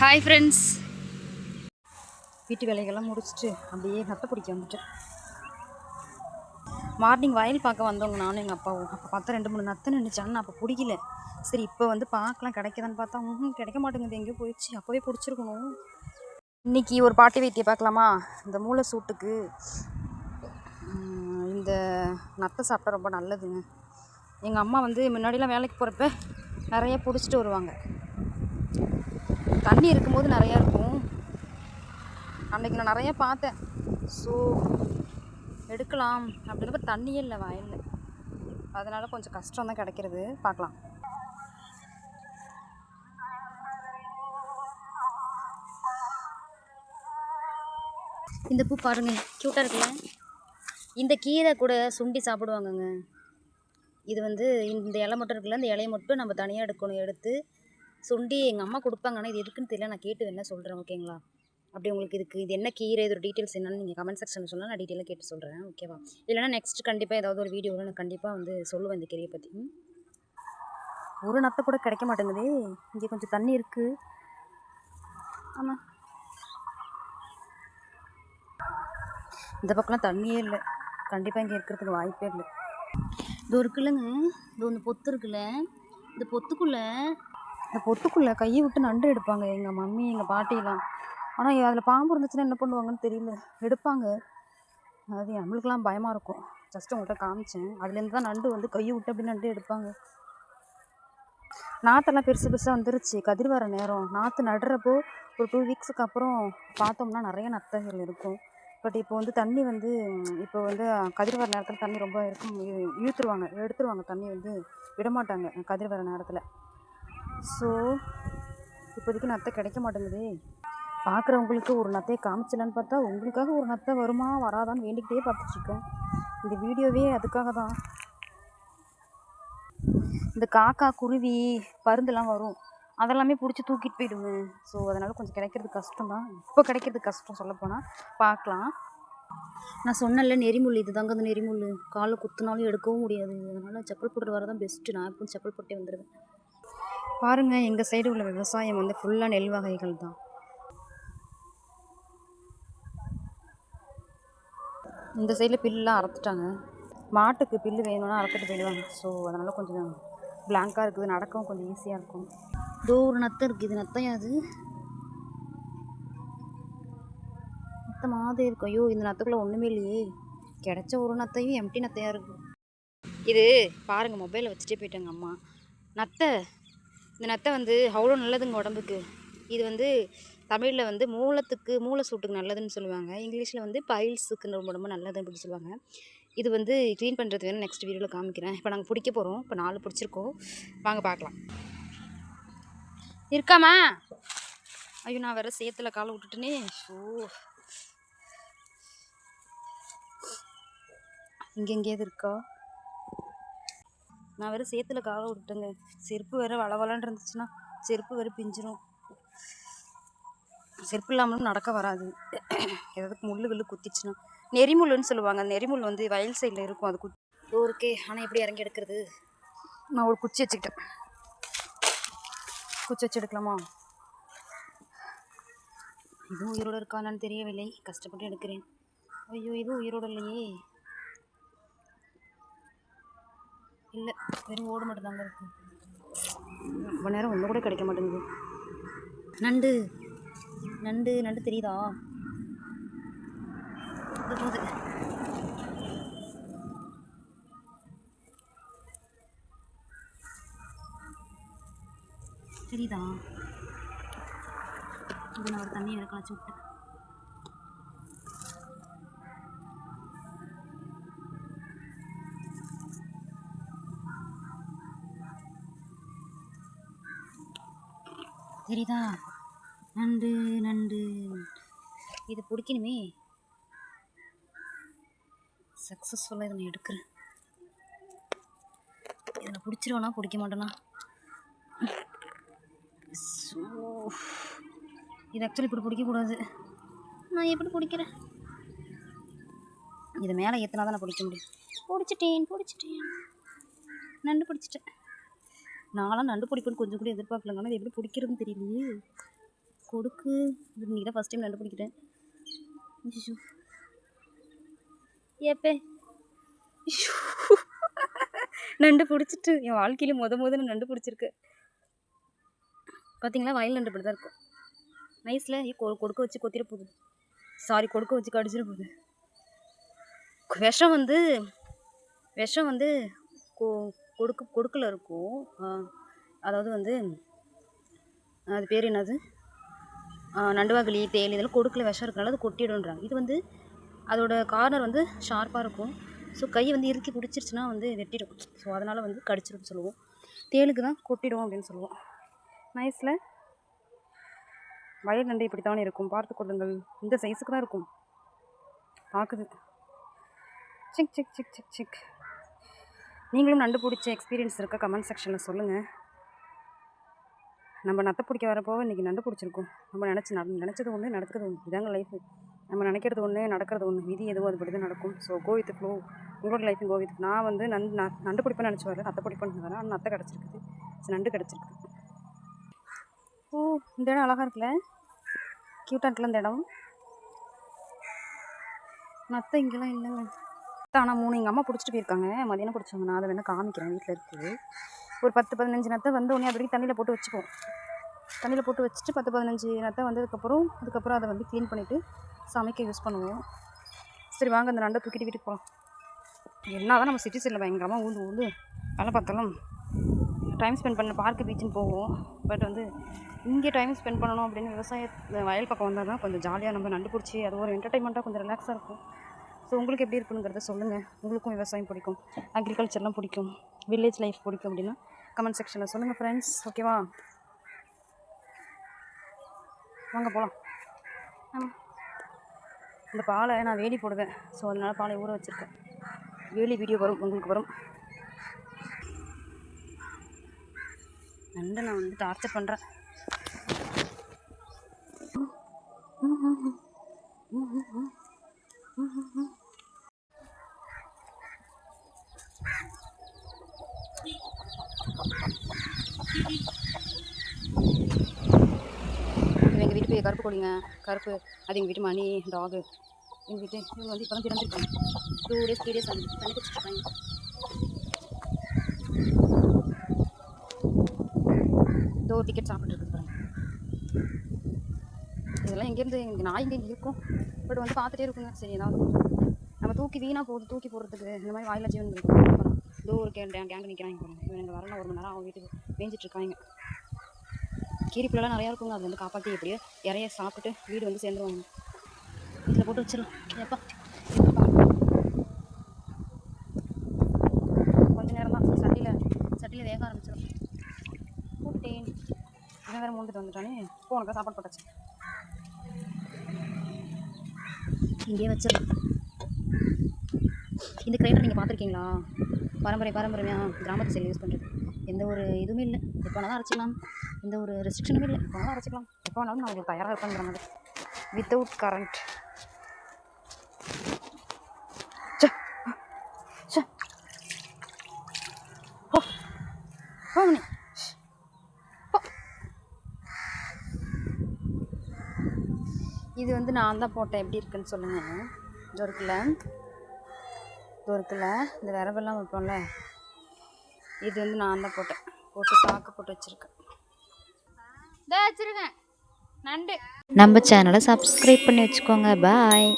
Hi friends வீட்டு வேலைகள்லாம் முடிச்சுட்டு அப்படியே நத்தை பிடிக்க வந்துட்டேன். மார்னிங் வயல் பார்க்க வந்தவங்க நானும் எங்கள் அப்பாவும். அப்போ பார்த்தா ரெண்டு மூணு நத்தை நின்றுச்சான்னு அப்போ பிடிக்கல. சரி இப்போ வந்து பார்க்கலாம் கிடைக்குதான்னு பார்த்தா ம் கிடைக்க மாட்டேங்குது. எங்கேயோ போயிடுச்சு. அப்போவே பிடிச்சிருக்கணும். இன்றைக்கி ஒரு பாட்டி வைத்தியம் பார்க்கலாமா? இந்த மூளை சூட்டுக்கு இந்த நத்தை சாப்பிட்டா ரொம்ப நல்லதுங்க. எங்கள் அம்மா வந்து முன்னாடிலாம் வேலைக்கு போகிறப்ப நிறைய பிடிச்சிட்டு வருவாங்க. தண்ணி இருக்கும்போது நிறையா இருக்கும். அன்றைக்கி நான் நிறையா பார்த்தேன். ஸோ எடுக்கலாம். அப்படின்னு தண்ணியே இல்லை வயலில். அதனால் கொஞ்சம் கஷ்டம் தான் கிடைக்கிறது. பார்க்கலாம். இந்த பூ பாருங்க க்யூட்டாக இருக்குல்ல? இந்த கீரை கூட சுண்டி சாப்பிடுவாங்கங்க. இது வந்து இந்த இலை மட்டும் இருக்குல்ல இந்த இலையை மட்டும் நம்ம தனியாக எடுக்கணும் எடுத்து சுண்டி எங்கள் அம்மா கொடுப்பாங்க ஆனால் இது எதுக்குன்னு தெரியல நான் கேட்டு வேணா சொல்கிறேன் ஓகேங்களா அப்படி உங்களுக்கு இதுக்கு இது என்ன கீரை இதோட டீட்டெயில்ஸ் என்னன்னு நீங்கள் கமெண்ட் செக்ஷனில் சொன்னால் நான் டீட்டெயிலாக கேட்டு சொல்கிறேன் ஓகேவா இல்லைனா நெக்ஸ்ட் கண்டிப்பாக ஏதாவது ஒரு வீடியோவில் நான் கண்டிப்பாக வந்து சொல்லுவேன் இந்த கீரையை பற்றி ஒரு நத்தை கூட கிடைக்க மாட்டேங்குதே. இங்கே கொஞ்சம் தண்ணி இருக்குது ஆமாம் இந்த பக்கம்லாம் தண்ணியே இல்லை. கண்டிப்பாக இங்கே இருக்கிறதுக்கு வாய்ப்பே இல்லை. இது இருக்குல்லங்க. இது ஒன்று பொத்து இருக்குல்ல. இந்த பொத்துக்குள்ளே இந்த பொத்துக்குள்ளே கையை விட்டு நண்டு எடுப்பாங்க எங்கள் மம்மி எங்கள் பாட்டிலாம். ஆனால் அதில் பாம்பு இருந்துச்சுன்னா என்ன பண்ணுவாங்கன்னு தெரியல. எடுப்பாங்க. அது நம்மளுக்கெல்லாம் பயமாக இருக்கும். ஜஸ்ட் உங்கள்கிட்ட காமிச்சேன். அதுலேருந்து தான் நண்டு வந்து கையை விட்டு அப்படி நண்டு எடுப்பாங்க. நாற்றெல்லாம் பெருசு பெருசாக வந்துருச்சு. கதிர் வர நேரம். நாற்று நடுறப்போ ஒரு டூ வீக்ஸுக்கு அப்புறம் பார்த்தோம்னா நிறைய நத்தைகள் இருக்கும். பட் இப்போ வந்து தண்ணி வந்து இப்போ வந்து கதிர் வர நேரத்தில் தண்ணி ரொம்ப இருக்கும். இழுத்துருவாங்க எடுத்துருவாங்க தண்ணி வந்து. விடமாட்டாங்க கதிர் வர நேரத்தில். ஸோ இப்போதைக்கு நத்தை கிடைக்க மாட்டேங்குதே. பார்க்குறவங்களுக்கு ஒரு நத்தையை காமிச்சலன்னு பார்த்தா உங்களுக்காக ஒரு நத்தை வருமா வராதான்னு வேண்டிக்கிட்டே பார்த்துட்ருக்கேன் இந்த வீடியோவே அதுக்காக தான். இந்த காக்கா குருவி பருந்தெல்லாம் வரும். அதெல்லாமே பிடிச்சி தூக்கிட்டு போயிடுங்க. ஸோ அதனால் கொஞ்சம் கிடைக்கிறது கஷ்டம் தான். இப்போ கிடைக்கிறது கஷ்டம் சொல்லப்போனால் பார்க்கலாம். நான் சொன்னேன்ல நெறிமுள் இது தாங்க அந்த நெறிமுள் காலை குத்துனாலும் எடுக்கவும் முடியாது. அதனால் செப்பல் போட்டு வரதான் பெஸ்ட்டு நான் எப்பவும் செப்பல் போட்டே வந்துடுவேன் பாருங்கள் எங்கள் சைடு உள்ள விவசாயம் வந்து ஃபுல்லாக நெல் வகைகள் தான். இந்த சைடில் பில்லாம் அறுத்துட்டாங்க. மாட்டுக்கு பில்லு வேணும்னா அறுத்துட்டு போயிடுவாங்க. ஸோ அதனால் கொஞ்சம் பிளாங்காக இருக்குது நடக்கவும் கொஞ்சம் ஈஸியாக இருக்கும். இதோ ஒரு நத்தம் இருக்குது இது நத்தையா அது நத்த மாதிரி இருக்கும் ஐயோ இந்த நத்துக்குள்ளே ஒன்றுமே இல்லையே. கிடச்ச ஒரு நத்தையும் எம்டி நத்தையாக இருக்குது இது பாருங்கள் மொபைலில் வச்சுட்டே போயிட்டாங்க அம்மா. நத்தை இந்த நத்தை வந்து அவ்வளோ நல்லதுங்க உடம்புக்கு. இது வந்து தமிழில் வந்து மூலத்துக்கு மூளை சூட்டுக்கு நல்லதுன்னு சொல்லுவாங்க. இங்கிலீஷில் வந்து பைல்ஸுக்கு ரொம்ப ரொம்ப நல்லது அப்படின்னு சொல்லுவாங்க. இது வந்து க்ளீன் பண்ணுறது வேணும் நெக்ஸ்ட் வீடியோவில் காமிக்கிறேன். இப்போ நாங்கள் பிடிக்க போகிறோம் இப்போ நாலு பிடிச்சிருக்கோம். வாங்க பார்க்கலாம். இருக்காமா ஐயோ நான் வேறு சேத்துல காலை விட்டுட்டேனே. ஓ இங்கே எங்கேயாவது இருக்கா? நான் வேறு சேத்துல காலை விட்டுட்டேங்க செருப்பு வேற வளவலன்னு இருந்துச்சுன்னா செருப்பு வேற பிஞ்சிரும். செருப்பு இல்லாமலும் நடக்க வராது. ஏதாவது முள்ளு கிள்ளு குத்திச்சுன்னா. நெறிமுள்ளுன்னு சொல்லுவாங்க. அந்த நெறிமுள் வந்து வயல் சைடில் இருக்கும். அது குத்தி ஊருக்கே ஆனால் எப்படி இறங்கி எடுக்கிறது? நான் ஒரு குச்சி வச்சுக்கிட்டேன். குச்சி வச்சு எடுக்கலாமா? இதுவும் உயிரோடு இருக்கானான்னு தெரியவில்லை. கஷ்டப்பட்டு எடுக்கிறேன். ஐயோ இதுவும் உயிரோடு இல்லையே. இல்லை வெறும் ஓடு மட்டும்தாங்க இருக்கு. ரொம்ப நேரம் ஒன்று கூட கிடைக்க மாட்டேங்குது. நண்டு நண்டு நண்டு தெரியுதா? போகுது தெரியுதா? இது நான் ஒரு தண்ணியை வேற களைச்சி விட்டேன். தெரியுதா நண்டு நண்டு. இது பிடிக்கணுமே. சக்ஸஸ்ஃபுல்லாக இதை நான் எடுக்கிறேன். இதில் பிடிச்சிருவேனா பிடிக்க மாட்டேனா? ஸோ இது ஆக்சுவலி இப்படி பிடிக்கக்கூடாது. நான் எப்படி பிடிக்கிறேன்? இதை மேலே ஏற்றினா தான் நான் பிடிக்க முடியும். பிடிச்சிட்டேன் பிடிச்சிட்டேன். நண்டு பிடிச்சிட்டேன். நான்லாம் நண்டு பிடிப்பேன்னு கொஞ்சம் கூட எதிர்பார்க்கலங்க. ஆனால் எப்படி பிடிக்கிறதுன்னு தெரியலையே. கொடுக்கு. நீங்கள் தான் ஃபஸ்ட் டைம் நண்டு பிடிக்கிறேன். ஏப்பே. நண்டு பிடிச்சிட்டு என் வாழ்க்கையில் முத முதல்ல நண்டு பிடிச்சிருக்கு. பார்த்தீங்களா வயல் நண்டு இப்படி தான் இருக்கும் நைஸில் கொடுக்க வச்சு கொத்திட போகுது. சாரி கொடுக்க வச்சு கடிச்சிட போகுது. விஷம் வந்து விஷம் வந்து கோ கொடுக்கு கொடுக்கல இருக்கும். அதாவது வந்து அது பேர் என்னது? நண்டுவாகலி தேல் இதெல்லாம் கொடுக்கல விஷம் இருக்கனால அது கொட்டிடுன்றாங்க இது வந்து அதோட கார்னர் வந்து ஷார்ப்பாக இருக்கும். ஸோ கையை வந்து இறுக்கி பிடிச்சிருச்சுன்னா வந்து வெட்டிடும். ஸோ அதனால் வந்து கடிச்சிடும் சொல்லுவோம். தேலுக்கு தான் கொட்டிடும் அப்படின்னு சொல்லுவோம். நைஸில் வயல் நண்டு இப்படி தானே இருக்கும்? பார்த்து கொள்ளுங்கள். இந்த சைஸுக்கு தான் இருக்கும். பார்க்குது. சிக் சிக் சிக் சிக் சிக். நீங்களும் நண்டு பிடிச்ச எக்ஸ்பீரியன்ஸ் இருக்க? கமெண்ட் செக்ஷனில் சொல்லுங்கள் நம்ம நத்தை பிடிக்க வரப்போ இன்றைக்கி நண்டு பிடிச்சிருக்கோம். நம்ம நினச்சி நட நினச்சது ஒன்று நடக்கிறது ஒன்று இதாங்க லைஃபு நம்ம நினைக்கிறது ஒன்று நடக்கிறது ஒன்று விதி எதுவும் அதுபடி தான் நடக்கும். ஸோ கோ வித் ஃப்ளோ உங்களோட லைஃபும் கோ வித் நான் வந்து நண்டு நான் நண்டு பிடிப்பேன் நினச்சி வரேன் நத்தை பிடிப்பேன்னு வரேன் ஆனால் நத்தை கிடச்சிருக்குது. ஸோ நண்டு கிடச்சிருக்குது ஓ இந்த இடம் அழகாக இருக்குல்ல? க்யூட்டாக இருக்குல்ல இந்த இடம்? நத்தை இங்கெல்லாம் இல்லைங்க. ஆனால் மூணு எங்கள் அம்மா பிடிச்சிட்டு போயிருக்காங்க. மதியானம் பிடிச்சாங்க. நான் அதை வேணால் காமிக்கிறேன் வீட்டில் இருக்குது ஒரு பத்து பதினஞ்சு நத்தை வந்து உடனே அப்படி தண்ணியில் போட்டு வச்சுப்போம் தண்ணியில் போட்டு வச்சுட்டு பத்து பதினஞ்சு நத்தை வந்ததுக்கப்புறம் அதுக்கப்புறம் அதை வந்து க்ளீன் பண்ணிவிட்டு சமைக்க யூஸ் பண்ணுவோம். சரி வாங்க அந்த நண்டை தூக்கிட்டு வீட்டுக்கு போகலாம் என்ன தான் நம்ம சிட்டி சைடில் பயங்கரமாக ஊந்து ஊந்து வேலை பார்த்தாலும் டைம் ஸ்பெண்ட் பண்ண பார்க்கு பீச்சுன்னு போவோம். பட் வந்து இங்கே டைம் ஸ்பெண்ட் பண்ணணும் அப்படின்னு விவசாய வயல் பக்கம் வந்தால் தான் கொஞ்சம் ஜாலியாக நம்ம நண்டு பிடிச்சி அது ஒரு என்டர்டைன்மெண்ட்டாக கொஞ்சம் ரிலாக்ஸாக இருக்கும். ஸோ உங்களுக்கு எப்படி இருக்குங்கிறத சொல்லுங்கள் உங்களுக்கும் விவசாயம் பிடிக்கும். அக்ரிகல்ச்சர்லாம் பிடிக்கும். வில்லேஜ் லைஃப் பிடிக்கும் அப்படின்னா கமெண்ட் செக்ஷனில் சொல்லுங்கள் ஃப்ரெண்ட்ஸ் ஓகேவா வாங்க போகலாம் ஆமாம் இந்த பாலை நான் வேலி போடுவேன். ஸோ அதனால் பாலை ஊற வச்சுருக்கேன். வேலி வீடியோ வரும். உங்களுக்கு வரும். நண்டு நான் வந்து டார்ச்சர் பண்ணுறேன் இது எங்கள் வீட்டு போய் கருப்பு கொடுங்க கருப்பு. அது எங்கள் வீட்டு மணி டாகு எங்கள் வீட்டு இவங்க வந்து இப்போ தான் பிறந்திருக்காங்க. டூ டேஸ் த்ரீ டேஸ் ஆகுது. தண்ணி குடிச்சிருக்காங்க இதோ டிக்கெட் சாப்பிட்டுருக்கு பாருங்க இதெல்லாம் எங்கேருந்து இங்கே நாய் இங்கே இருக்கும்? பட் வந்து பார்த்துட்டே இருக்குங்க சரி ஏதாவது நம்ம தூக்கி வீணாக போகுது தூக்கி போடுறதுக்கு இந்த மாதிரி வாயில ஜீவன் இருக்கும் இதோ ஒரு கே கேங்கு நிற்கிறாங்க பாருங்க. இவன் எங்கள் வரலாம் ஒரு மணி நேரம் அவங்க வீட்டுக்கு மேய்ஞ்சிட்டு இருக்காங்க. கீரிப்புலாம் நிறையா இருக்குங்க. அது வந்து காப்பாற்றி எப்படியோ இறைய சாப்பிட்டு வீடு வந்து சேர்ந்துருவாங்க. இதில் போட்டு வச்சிடலாம். எப்பா கொஞ்ச நேரம் தான் சட்டியில் சட்டியில் வேக ஆரம்பிச்சிடும் கூப்பிட்டேன். இவன் வேறு மூந்துட்டு வந்துட்டானே. இப்போ உனக்கு சாப்பாடு போட்டாச்சு. இங்கேயே வச்சிடலாம் இந்த கிரைண்டர் நீங்கள் பார்த்துருக்கீங்களா? பரம்பரை பரம்பரையாக கிராமத்து சைடில் யூஸ் பண்ணுறது எந்த ஒரு இதுவுமே இல்லை. எப்போ வேணாலும் அரைச்சிக்கலாம். எந்த ஒரு ரெஸ்ட்ரிக்ஷனுமே இல்லை. எப்போ வேணாலும் அரைச்சிக்கலாம். எப்போ வேணாலும் நான் உங்களுக்கு தயாராக இருப்பேங்கிற மாதிரி. வித்தவுட் கரண்ட் இது வந்து நான் தான் போட்டேன். எப்படி இருக்குன்னு சொல்லுங்கள் இது இருக்குல்ல. இது இருக்குல்ல. இந்த விரவெல்லாம் வைப்போம்ல. இது வந்து நான் தான் போட்டேன். போட்டு சாக்கு போட்டு வச்சுருக்கேன். வச்சுருக்கேன். நண்டு. நம்ம சேனலை சப்ஸ்கிரைப் பண்ணி வச்சுக்கோங்க. பாய்